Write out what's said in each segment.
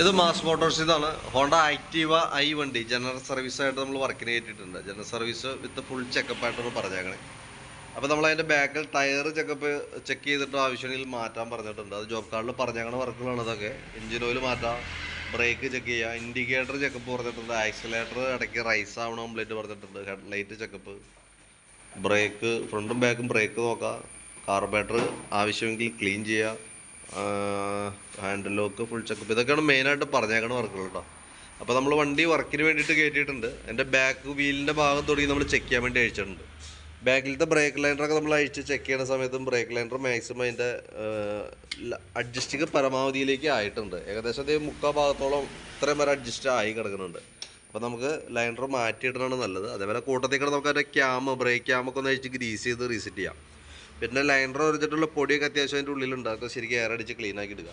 ഇത് mass Motors ഇതാണ്. Honda Activa I വണ്ടി. ജനറൽ സർവീസ് ആയിട്ട് നമ്മൾ വർക്കിന് കയറ്റിയിട്ടുണ്ട് general service with full checkup ആയിട്ടാണ് പറഞ്ഞേക്കണേ. അപ്പോൾ നമ്മൾ അതിന്റെ ബാക്കിൽ ടയർ ചെക്കപ്പ് ചെക്ക് ചെയ്തിട്ട് ആവശ്യമെങ്കിൽ മാറ്റാൻ പറഞ്ഞിട്ടുണ്ട്. അത് ജോബ് കാർഡിൽ പറഞ്ഞേക്കണ വർക്കുകളാണ് ഇതൊക്കെ. എഞ്ചിൻ ഓയിൽ മാറ്റാം. ബ്രേക്ക് ചെക്ക് ചെയ്യുക ഇൻഡിക്കേറ്റർ ചെക്കപ്പ് പറഞ്ഞിട്ടുണ്ട്. ആക്സിലേറ്റർ ഇടയ്ക്ക് റൈസ് ആവണം കംപ്ലീറ്റ് പറഞ്ഞിട്ടുണ്ട്. ഹെഡ് ലൈറ്റ് ചെക്കപ്പ് ബ്രേക്ക് ഫ്രണ്ടും ബാക്കും ബ്രേക്ക് നോക്കാം. കാർബേറ്റർ ആവശ്യമെങ്കിൽ ക്ലീൻ ചെയ്യുക ഹാൻഡിൽ ലോക്ക് ഫുൾ ചെക്കപ്പ് ഇതൊക്കെയാണ് മെയിനായിട്ട് പറഞ്ഞേക്കണ വർക്കുകൾ കേട്ടോ അപ്പോൾ നമ്മൾ വണ്ടി വർക്കിന് വേണ്ടിയിട്ട് കയറ്റിയിട്ടുണ്ട് എന്റെ ബാക്ക് വീലിന്റെ ഭാഗം തുടങ്ങി നമ്മൾ ചെക്ക് ചെയ്യാൻ വേണ്ടി അയച്ചിട്ടുണ്ട് ബാക്കിലത്തെ ബ്രേക്ക് ലൈനറൊക്കെ നമ്മൾ അഴിച്ച് ചെക്ക് ചെയ്യുന്ന സമയത്തും ബ്രേക്ക് ലൈനർ മാക്സിമം അതിന്റെ അഡ്ജസ്റ്റിങ് പരമാവധിയിലേക്ക് ആയിട്ടുണ്ട്. ഏകദേശം അത് മുക്കാൽ ഭാഗത്തോളം ഇത്രയും വരെ അഡ്ജസ്റ്റ് ആയി കിടക്കുന്നുണ്ട്. അപ്പോൾ നമുക്ക് ലൈനർ മാറ്റിയിടണമാണ് നല്ലത്. അതേപോലെ കൂട്ടത്തിൽ കൂടെ നമുക്ക് അതിന്റെ ക്യാമ് ബ്രേക്ക് ക്യാമൊക്കെ ഒന്ന് അഴിച്ച് ഗ്രീസ് ചെയ്ത് റീസെറ്റ് ചെയ്യാം. പിന്നെ ലൈനർ ഒരിച്ചിട്ടുള്ള പൊടിയൊക്കെ അത്യാവശ്യം അതിന്റെ ഉള്ളിലുണ്ട്. ശരിക്കും എയർ അടിച്ച് ക്ലീൻ ആക്കി ഇടുക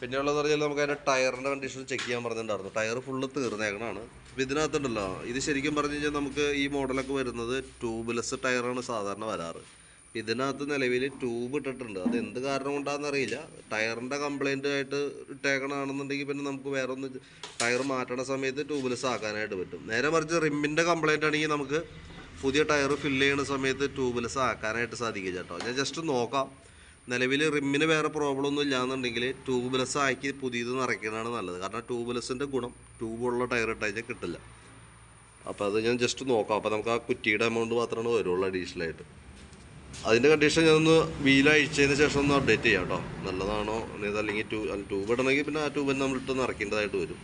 പിന്നെ ഉള്ളതെന്ന് പറഞ്ഞാൽ നമുക്ക് അതിന്റെ ടയറിന്റെ കണ്ടീഷൻ ചെക്ക് ചെയ്യാൻ പറഞ്ഞിട്ടുണ്ടായിരുന്നു. ടയർ ഫുള്ള് തീർന്നേക്കണാണ് അപ്പോൾ ഇതിനകത്തുണ്ടല്ലോ ഇത് ശരിക്കും പറഞ്ഞു കഴിഞ്ഞാൽ നമുക്ക് ഈ മോഡലൊക്കെ വരുന്നത് ട്യൂബ്ലെസ് ടയറാണ് സാധാരണ വരാറ്. ഇതിനകത്ത് നിലവിൽ ട്യൂബ് ഇട്ടിട്ടുണ്ട്. അത് എന്ത് കാരണം കൊണ്ടാണെന്ന് അറിയില്ല. ടയറിന്റെ കംപ്ലൈന്റ് ആയിട്ട് ഇട്ടേക്കണാണെന്നുണ്ടെങ്കിൽ പിന്നെ നമുക്ക് വേറെ ഒന്ന് ടയർ മാറ്റണ സമയത്ത് ട്യൂബ്ലെസ് ആക്കാനായിട്ട് പറ്റും. നേരെ മറിച്ച് റിമ്മിന്റെ കംപ്ലൈന്റ് ആണെങ്കിൽ നമുക്ക് പുതിയ ടയർ ഫില്ല് ചെയ്യുന്ന സമയത്ത് ട്യൂബ്ലെസ് ആക്കാനായിട്ട് സാധിക്കും കേട്ടോ ഞാൻ ജസ്റ്റ് നോക്കാം. നിലവിൽ റിമ്മിന് വേറെ പ്രോബ്ലം ഒന്നും ഇല്ലാന്നുണ്ടെങ്കിൽ ട്യൂബ്ലെസ് ആക്കി പുതിയത് നിറയ്ക്കുന്നതാണ് നല്ലത്. കാരണം ട്യൂബ്ലെസ്സിന്റെ ഗുണം ട്യൂബുള്ള ടയർ ഇട്ട് കഴിഞ്ഞാൽ കിട്ടില്ല. അപ്പോൾ അത് ഞാൻ ജസ്റ്റ് നോക്കാം. അപ്പോൾ നമുക്ക് ആ കുറ്റിയുടെ എമൗണ്ട് മാത്രമാണ് വരുള്ളൂ അഡീഷണൽ ആയിട്ട് അതിന്റെ കണ്ടീഷൻ ഞാനൊന്ന് വീൽ അഴിച്ചതിന് ശേഷം ഒന്ന് അപ്ഡേറ്റ് ചെയ്യാം കേട്ടോ. നല്ലതാണോ അല്ലെങ്കിൽ ട്യൂ ട്യൂബ് ഇടണമെങ്കിൽ പിന്നെ ആ ട്യൂബ് നമ്മൾ ഇട്ട് നിറയ്ക്കേണ്ടതായിട്ട് വരും.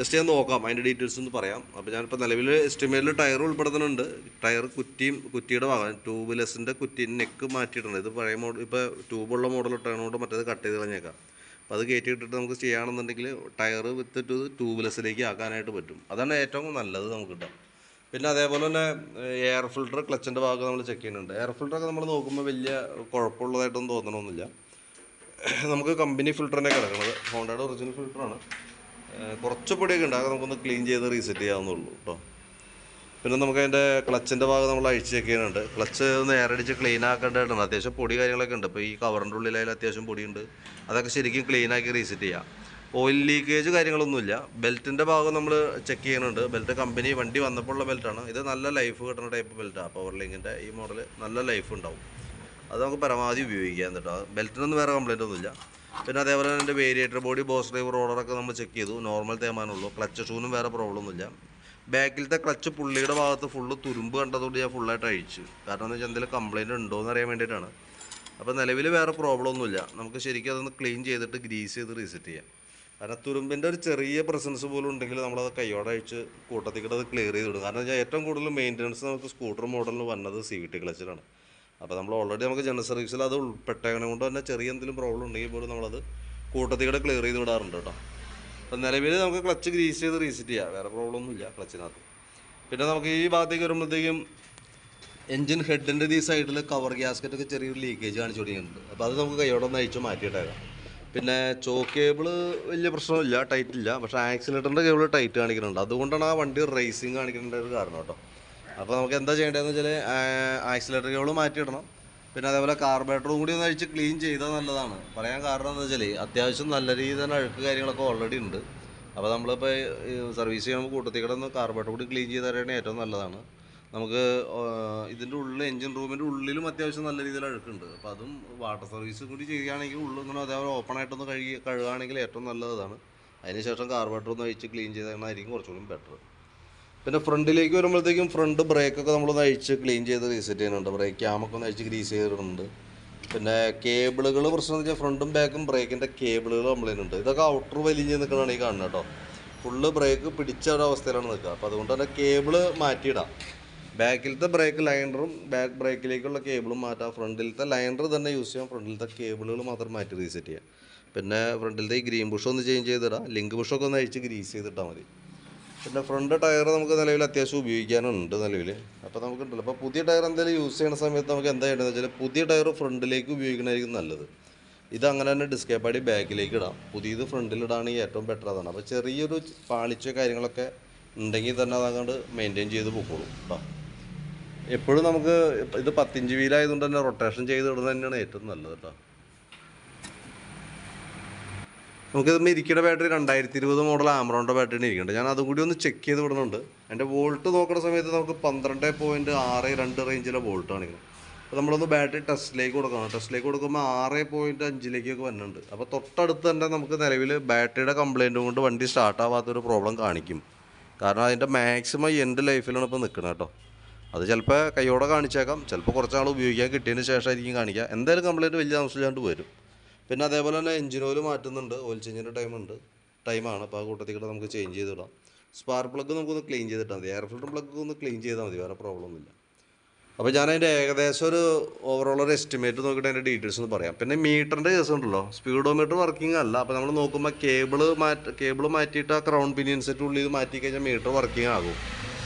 ജസ്റ്റ് ഞാൻ നോക്കാം അതിന്റെ ഡീറ്റെയിൽസ് ഒന്ന് പറയാം. അപ്പോൾ ഞാനിപ്പോൾ നിലവിൽ എസ്റ്റിമേറ്റിൽ ടയർ ഉൾപ്പെടുത്തുന്നുണ്ട്. ടയർ കുറ്റിയും കുറ്റിയുടെ ഭാഗം ട്യൂബ്ലെസ്സിന്റെ കുറ്റി നെക്ക് മാറ്റിയിട്ടുണ്ട്. ഇത് പഴയ മോഡൽ ഇപ്പോൾ ട്യൂബുള്ള മോഡൽ ഇട്ടതുകൊണ്ട് മറ്റേത് കട്ട് ചെയ്ത് കളഞ്ഞേക്കാം. അപ്പോൾ അത് കയറ്റി ഇട്ടിട്ട് നമുക്ക് ചെയ്യുകയാണെന്നുണ്ടെങ്കിൽ ടയർ വിത്തിട്ട് ട്യൂബ്ലെസ്സിലേക്ക് ആക്കാനായിട്ട് പറ്റും. അതാണ് ഏറ്റവും നല്ലത് നമുക്ക് കിട്ടാം പിന്നെ അതേപോലെ തന്നെ എയർ ഫിൽട്ടർ ക്ലച്ചിന്റെ ഭാഗം നമ്മൾ ചെക്ക് ചെയ്യുന്നുണ്ട്. എയർ ഫിൽട്ടറൊക്കെ നമ്മൾ നോക്കുമ്പോൾ വലിയ കുഴപ്പമുള്ളതായിട്ടൊന്നും തോന്നണമെന്നില്ല നമുക്ക് കമ്പനി ഫിൽട്ടറിനെ കിടക്കുന്നത്. ഹോണ്ടയുടെ ഒറിജിനൽ ഫിൽറ്ററാണ് കുറച്ച് പൊടിയൊക്കെ ഉണ്ട്. അതൊക്കെ നമുക്കൊന്ന് ക്ലീൻ ചെയ്ത് റീസെറ്റ് ചെയ്യാവുന്നുള്ളൂ കേട്ടോ. പിന്നെ നമുക്ക് അതിന്റെ ക്ലച്ചിന്റെ ഭാഗം നമ്മൾ അഴിച്ച് ചെക്ക് ചെയ്യുന്നുണ്ട്. ക്ലച്ച് ഒന്ന് എയറടിച്ച് ക്ലീൻ ആക്കേണ്ടതായിട്ടുണ്ട്. അത്യാവശ്യം പൊടി കാര്യങ്ങളൊക്കെ ഉണ്ട്. ഇപ്പോൾ ഈ കവറിന്റെ ഉള്ളിലായാലും അത്യാവശ്യം പൊടിയുണ്ട്. അതൊക്കെ ശരിക്കും ക്ലീൻ ആക്കി റീസെറ്റ് ചെയ്യാം. ഓയിൽ ലീക്കേജ് കാര്യങ്ങളൊന്നുമില്ല. ബെൽറ്റിന്റെ ഭാഗം നമ്മൾ ചെക്ക് ചെയ്യുന്നുണ്ട്. ബെൽറ്റ് കമ്പനി വണ്ടി വന്നപ്പോഴുള്ള ബെൽറ്റാണ് ഇത് നല്ല ലൈഫ് കിട്ടുന്ന ടൈപ്പ് ബെൽറ്റാണ് പവർ ലിങ്കിന്റെ ഈ മോഡൽ നല്ല ലൈഫ് ഉണ്ടാവും. അത് നമുക്ക് പരമാവധി ഉപയോഗിക്കാം കേട്ടോ ബെൽറ്റിനൊന്നും വേറെ കംപ്ലൈന്റ് ഒന്നുമില്ല. പിന്നെ അതേപോലെ തന്നെ എന്റെ വേരിയേറ്റർ ബോഡി ബോസ് ഡ്രൈവർ ഓർഡറൊക്കെ നമ്മൾ ചെക്ക് ചെയ്തു. നോർമൽ തേമാനുള്ളൂ ക്ലച്ച് ഷൂനും വേറെ പ്രോബ്ലം ഒന്നുമില്ല. ബാക്കിലത്തെ ക്ലച്ച് പുള്ളിയുടെ ഭാഗത്ത് ഫുള്ള് തുരുമ്പ് കണ്ടതുകൊണ്ട് ഞാൻ ഫുള്ളായിട്ട് അഴിച്ചു. കാരണം എന്ന് വെച്ചാൽ എന്തെങ്കിലും കംപ്ലയിന്റ് ഉണ്ടോ എന്ന് അറിയാൻ വേണ്ടിയിട്ടാണ്. അപ്പോൾ നിലവിൽ വേറെ പ്രോബ്ലം ഒന്നുമില്ല. നമുക്ക് ശരിക്കും അതൊന്ന് ക്ലീൻ ചെയ്തിട്ട് ഗ്രീസ് ചെയ്ത് റീസെറ്റ് ചെയ്യാം. കാരണം തുരുമ്പിന്റെ ഒരു ചെറിയ പ്രസൻസ് പോലും ഉണ്ടെങ്കിൽ നമ്മളത് കൈയോടെ അഴിച്ച് കൂട്ടത്തിൽ കൂടെ അത് ക്ലിയർ ചെയ്ത് വിടും. കാരണം ഏറ്റവും കൂടുതൽ മെയിന്റനൻസ് നമുക്ക് സ്കൂട്ടർ മോഡലിന് വന്നത് സി വി ടി ക്ലച്ചിലാണ് അപ്പോൾ നമ്മൾ ഓൾറെഡി നമുക്ക് ജനറൽ സർവീസിൽ അത് ഉൾപ്പെട്ടേക്കണ കൊണ്ട് തന്നെ ചെറിയ എന്തെങ്കിലും പ്രോബ്ലം ഉണ്ടെങ്കിൽ പോലും നമ്മളത് കൂട്ടത്തിൽ കൂടെ ക്ലിയർ ചെയ്ത് വിടാറുണ്ട് കേട്ടോ. അപ്പം നിലവിൽ നമുക്ക് ക്ലച്ച് ഗ്രീസ് ചെയ്ത് റീസെറ്റ് ചെയ്യാം. വേറെ പ്രോബ്ലം ഒന്നുമില്ല ക്ലച്ചിനകത്ത് പിന്നെ നമുക്ക് ഈ ഭാഗത്തേക്ക് വരുമ്പോഴത്തേക്കും എൻജിൻ ഹെഡിന്റെ ഈ സൈഡിൽ കവർ ഗ്യാസ്കറ്റൊക്കെ ചെറിയൊരു ലീക്കേജ് കാണിച്ചു തുടങ്ങിയിട്ടുണ്ട് അപ്പോൾ അത് നമുക്ക് കൈയോടെ ഒന്ന് അയച്ചു മാറ്റിയിട്ടേക്കാം. പിന്നെ ചോക്ക് കേബിൾ വലിയ പ്രശ്നമില്ല ടൈറ്റ് ഇല്ല. പക്ഷേ ആക്സിലേറ്ററിന്റെ കേബിൾ ടൈറ്റ് കാണിക്കുന്നുണ്ട്. അതുകൊണ്ടാണ് ആ വണ്ടി റേസിങ് കാണിക്കേണ്ട ഒരു കാരണം കേട്ടോ. അപ്പോൾ നമുക്ക് എന്താ ചെയ്യേണ്ടതെന്ന് വെച്ചാൽ ആക്സിലേറ്റർ മാറ്റി മാറ്റിയിടണം. പിന്നെ അതേപോലെ കാർബറേറ്ററും കൂടി ഒന്ന് അഴിച്ച് ക്ലീൻ ചെയ്താൽ നല്ലതാണ്. പറയാൻ കാരണം എന്താ വെച്ചാൽ അത്യാവശ്യം നല്ല രീതിയിൽ തന്നെ അഴുക്ക് കാര്യങ്ങളൊക്കെ ഓൾറെഡി ഉണ്ട്. അപ്പോൾ നമ്മളിപ്പോൾ സർവീസ് ചെയ്യുമ്പോൾ കൂട്ടത്തിൽ കൂടെ ഒന്ന് കാർബറേറ്റർ കൂടി ക്ലീൻ ചെയ്ത് തരണേ ഏറ്റവും നല്ലതാണ്. നമുക്ക് ഇതിന്റെ ഉള്ളിൽ എൻജിൻ റൂമിന്റെ ഉള്ളിലും അത്യാവശ്യം നല്ല രീതിയിൽ അഴുക്കുണ്ട്. അപ്പോൾ അതും വാട്ടർ സർവീസ് കൂടി ചെയ്യുകയാണെങ്കിൽ ഉള്ളിങ്ങനെ അതേപോലെ ഓപ്പൺ ആയിട്ടൊന്ന് കഴുകി കഴുകുകയാണെങ്കിൽ ഏറ്റവും നല്ലതാണ്. അതിനുശേഷം കാർബറേറ്റർ ഒന്ന് അഴിച്ച് ക്ലീൻ ചെയ്തായിരിക്കും കുറച്ചുകൂടി ബെറ്റർ പിന്നെ ഫ്രണ്ടിലേക്ക് വരുമ്പോഴത്തേക്കും ഫ്രണ്ട് ബ്രേക്കൊക്കെ നമ്മളൊന്ന് അഴിച്ച് ക്ലീൻ ചെയ്ത് റീസെറ്റ് ചെയ്യുന്നുണ്ട്. ബ്രേക്ക് ക്യാമൊക്കെ ഒന്ന് അഴിച്ച് ഗ്രീസ് ചെയ്തിട്ടുണ്ട്. പിന്നെ കേബിളുകൾ പ്രശ്നം എന്ന് വെച്ചാൽ ഫ്രണ്ടും ബാക്കും ബ്രേക്കിന്റെ കേബിളുകൾ കംപ്ലൈന്റ് ഇതൊക്കെ ഔട്ടർ വലിഞ്ഞ് നിൽക്കണതാണ് ഈ കാണുന്നത് കേട്ടോ. ഫുള്ള് ബ്രേക്ക് പിടിച്ച ഒരു അവസ്ഥയിലാണ് നിൽക്കുക. അപ്പോൾ അതുകൊണ്ട് തന്നെ കേബിൾ മാറ്റിയിടാം. ബാക്കിലത്തെ ബ്രേക്ക് ലൈനറും ബാക്ക് ബ്രേക്കിലേക്കുള്ള കേബിളും മാറ്റാം. ഫ്രണ്ടിലത്തെ ലൈനർ തന്നെ യൂസ് ചെയ്യാം. ഫ്രണ്ടിലത്തെ കേബിളുകൾ മാത്രം മാറ്റി റീസെറ്റ് ചെയ്യാം. പിന്നെ ഫ്രണ്ടിലത്തെ ഈ ഗ്രീൻ ബുഷ് ഒന്ന് ചേഞ്ച് ചെയ്തിടാം. ലിങ്ക് ബുഷൊക്കെ ഒന്ന് അഴിച്ച് ഗ്രീസ് ചെയ്തിട്ടാൽ മതി. പിന്നെ ഫ്രണ്ട് ടയർ നമുക്ക് നിലവിൽ അത്യാവശ്യം ഉപയോഗിക്കാനുണ്ട് നിലവിൽ അപ്പോൾ നമുക്കുണ്ടല്ലോ. അപ്പോൾ പുതിയ ടയർ എന്തെങ്കിലും യൂസ് ചെയ്യുന്ന സമയത്ത് നമുക്ക് എന്താ ചെയ്യേണ്ടതെന്ന് വെച്ചാൽ പുതിയ ടയർ ഫ്രണ്ടിലേക്ക് ഉപയോഗിക്കണമായിരിക്കും നല്ലത്. ഇത് അങ്ങനെ തന്നെ ഡിസ്കേപ്പാടി ബാക്കിലേക്ക് ഇടാം. പുതിയത് ഫ്രണ്ടിലിടാണെങ്കിൽ ഏറ്റവും ബെറ്റർ അതാണ്. അപ്പോൾ ചെറിയൊരു പാളിച്ച കാര്യങ്ങളൊക്കെ ഉണ്ടെങ്കിൽ തന്നെ അതങ്ങോട്ട് മെയിന്റെയിൻ ചെയ്ത് പൊക്കോളും കേട്ടോ എപ്പോഴും നമുക്ക് ഇത് പത്തിഞ്ച് വീലായതുകൊണ്ട് തന്നെ റൊട്ടേഷൻ ചെയ്ത് ഇടുന്നത് തന്നെയാണ് ഏറ്റവും നല്ലത് കേട്ടോ നമുക്കിത് ഇരിക്കുന്ന ബാറ്ററി രണ്ടായിരത്തി ഇരുപത് മോഡൽ ആമറോണിന്റെ ബാറ്ററി ഇരിക്കുന്നുണ്ട്. ഞാൻ അതും കൂടി ഒന്ന് ചെക്ക് ചെയ്ത് വിടുന്നുണ്ട്. എന്റെ വോൾട്ട് നോക്കുന്ന സമയത്ത് നമുക്ക് പന്ത്രണ്ട് പോയിന്റ് ആറ് രണ്ട് റേഞ്ചിലെ വോൾട്ട് കാണിക്കുന്നത് അപ്പോൾ നമ്മളൊന്ന് ബാറ്ററി ടെസ്റ്റിലേക്ക് കൊടുക്കണം. ടെസ്റ്റിലേക്ക് കൊടുക്കുമ്പോൾ ആറ് പോയിന്റ് അഞ്ചിലേക്കൊക്കെ വരുന്നുണ്ട്. അപ്പോൾ തൊട്ടടുത്ത് തന്നെ നമുക്ക് നിലവിൽ ബാറ്ററിയുടെ കംപ്ലയിന്റും കൊണ്ട് വണ്ടി സ്റ്റാർട്ട് ആവാത്തൊരു പ്രോബ്ലം കാണിക്കും. കാരണം അതിന്റെ മാക്സിമം എന്റെ ലൈഫിലാണ് ഇപ്പോൾ നിൽക്കുന്നത് കേട്ടോ. അത് ചിലപ്പോൾ കൈയോടെ കാണിച്ചേക്കാം. ചിലപ്പോൾ കുറച്ചാൾ ഉപയോഗിക്കാൻ കിട്ടിയതിന് ശേഷമായിരിക്കും കാണിക്കുക. എന്തായാലും കംപ്ലയിന്റ് വലിയ താമസിച്ചാണ്ട് വരും. പിന്നെ അതേപോലെ തന്നെ എഞ്ചിൻ ഓയിൽ മാറ്റുന്നുണ്ട്. ഓയിൽ ചേഞ്ചിന്റെ ടൈം ഉണ്ട്. ടൈമാണ് അപ്പോൾ ആ കൂട്ടത്തിൽ കൂടെ നമുക്ക് ചേഞ്ച് ചെയ്തിടാം സ്പാർക്ക് പ്ലഗ് നമുക്കൊന്ന് ക്ലീൻ ചെയ്തിട്ടാൽ മതി. എയർ ഫിൽറ്റർ പ്ലഗ് ഒന്ന് ക്ലീൻ ചെയ്താൽ മതി. വേറെ പ്രോബ്ലം ഒന്നുമില്ല. അപ്പോൾ ഞാൻ അതിന്റെ ഏകദേശം ഒരു ഓവറോൾ ഒരു എസ്റ്റിമേറ്റ് നോക്കിയിട്ട് അതിന്റെ ഡീറ്റെയിൽസ് ഒന്ന് പറയാം. പിന്നെ മീറ്ററിന്റെ കേസ് ഉണ്ടല്ലോ. സ്പീഡോമീറ്റർ വർക്കിംഗ് അല്ല. അപ്പോൾ നമ്മൾ നോക്കുമ്പോൾ കേബിൾ മാറ്റി കേബിൾ മാറ്റിയിട്ട് ആ ക്രൗൺ പിനിയൻ സെറ്റ് ഉള്ളിൽ മാറ്റി കഴിഞ്ഞാൽ മീറ്റർ വർക്കിംഗ് ആകും.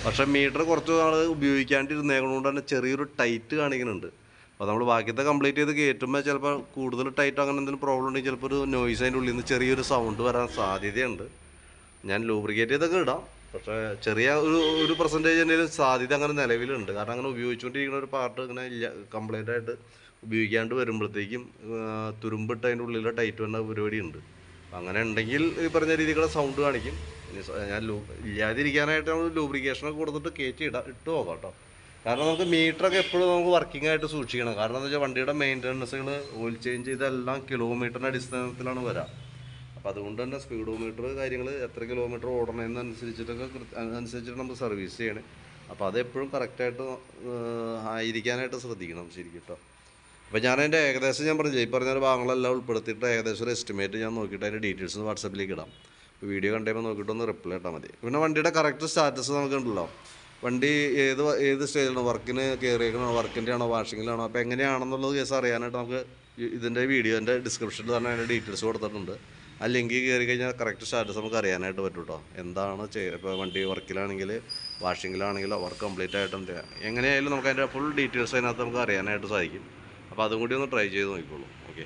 പക്ഷേ മീറ്റർ കുറച്ച് നാൾ ഉപയോഗിക്കാണ്ടിരുന്നേക്കൊണ്ട് തന്നെ ചെറിയൊരു ടൈറ്റ് കാണിക്കുന്നുണ്ട്. അപ്പോൾ നമ്മൾ ബാക്കിയത്തെ കംപ്ലീറ്റ് ചെയ്ത് കയറ്റുമ്പോൾ ചിലപ്പോൾ കൂടുതൽ ടൈറ്റ് അങ്ങനെ എന്തെങ്കിലും പ്രോബ്ലം ഉണ്ടെങ്കിൽ ചിലപ്പോൾ ഒരു നോയ്സ് അതിന്റെ ഉള്ളിൽ നിന്ന് ചെറിയൊരു സൗണ്ട് വരാൻ സാധ്യതയുണ്ട്. ഞാൻ ലൂബ്രിക്കേറ്റ് ചെയ്തൊക്കെ ഇടാം. പക്ഷേ ചെറിയ ഒരു ഒരു പെർസെന്റേജ് എന്തെങ്കിലും സാധ്യത അങ്ങനെ നിലവിലുണ്ട്. കാരണം അങ്ങനെ ഉപയോഗിച്ചുകൊണ്ടിരിക്കുന്ന ഒരു പാർട്ട് ഇങ്ങനെ ഇല്ല കംപ്ലൈന്റ് ആയിട്ട് ഉപയോഗിക്കാണ്ട് വരുമ്പോഴത്തേക്കും തുരുമ്പിട്ട് അതിന്റെ ഉള്ളിൽ ടൈറ്റ് വന്ന പരിപാടി ഉണ്ട്. അങ്ങനെ ഉണ്ടെങ്കിൽ ഈ പറഞ്ഞ രീതിയിലുള്ള സൗണ്ട് കാണിക്കും. ഞാൻ ലൂ ഇല്ലാതിരിക്കാനായിട്ട് നമ്മൾ ലൂബ്രിക്കേഷനൊക്കെ കൊടുത്തിട്ട് കയറ്റി ഇടാം ഇട്ട് നോക്കാം കേട്ടോ. കാരണം നമുക്ക് മീറ്ററൊക്കെ എപ്പോഴും നമുക്ക് വർക്കിംഗ് ആയിട്ട് സൂക്ഷിക്കണം. കാരണം എന്താ വെച്ചാൽ വണ്ടിയുടെ മെയിന്റനൻസുകൾ ഓയിൽ ചേഞ്ച് ചെയ്തെല്ലാം കിലോമീറ്ററിന്റെ അടിസ്ഥാനത്തിലാണ് വരാം. അപ്പോൾ അതുകൊണ്ട് തന്നെ സ്പീഡോമീറ്റർ കാര്യങ്ങൾ എത്ര കിലോമീറ്റർ ഓടണമെന്നനുസരിച്ചിട്ടൊക്കെ അനുസരിച്ചിട്ട് നമ്മൾ സർവീസ് ചെയ്യണം. അപ്പോൾ അതെപ്പോഴും കറക്റ്റായിട്ട് ആയിരിക്കാനായിട്ട് ശ്രദ്ധിക്കണം ശരിക്കും കേട്ടോ അപ്പോൾ ഞാൻ അതിന്റെ ഏകദേശം ഞാൻ പറഞ്ഞില്ല ഈ പറഞ്ഞ ഭാഗങ്ങളെല്ലാം ഉൾപ്പെടുത്തിയിട്ട് ഏകദേശം ഒരു എസ്റ്റിമേറ്റ് ഞാൻ നോക്കിയിട്ട് അതിന്റെ ഡീറ്റെയിൽസ് വാട്സപ്പിലേക്ക് ഇടാം. വീഡിയോ കണ്ടുമ്പോൾ നോക്കിയിട്ട് ഒന്ന് റിപ്ലൈ ഇട്ടാൽ മതി. പിന്നെ വണ്ടിയുടെ കറക്റ്റ് സ്റ്റാറ്റസ് നമുക്കുണ്ടല്ലോ. വണ്ടി ഏത് ഏത് സ്റ്റേജിലാണ് വർക്കിന് കയറിയേക്കണോ വർക്കിന്റെ ആണോ വാഷിങ്ങിലാണോ? അപ്പോൾ എങ്ങനെയാണെന്നുള്ളത് കേസ് അറിയാനായിട്ട് നമുക്ക് ഇതിന്റെ വീഡിയോന്റെ ഡിസ്ക്രിപ്ഷനിൽ തന്നെ അതിന്റെ ഡീറ്റെയിൽസ് കൊടുത്തിട്ടുണ്ട്. ആ ലിങ്കിൽ കയറി കഴിഞ്ഞാൽ കറക്റ്റ് സ്റ്റാറ്റസ് നമുക്ക് അറിയാനായിട്ട് പറ്റും കേട്ടോ എന്താണ് ചെയ്യുക ഇപ്പോൾ വണ്ടി വർക്കിലാണെങ്കിൽ വാഷിങ്ങിലാണെങ്കിലോ വർക്ക് കംപ്ലീറ്റ് ആയിട്ടുണ്ട് എങ്ങനെയായാലും നമുക്ക് അതിന്റെ ഫുൾ ഡീറ്റെയിൽസ് അതിനകത്ത് നമുക്ക് അറിയാനായിട്ട് സാധിക്കും. അപ്പോൾ അതും കൂടി ഒന്ന് ട്രൈ ചെയ്ത് നോക്കിക്കോളൂ. ഓക്കെ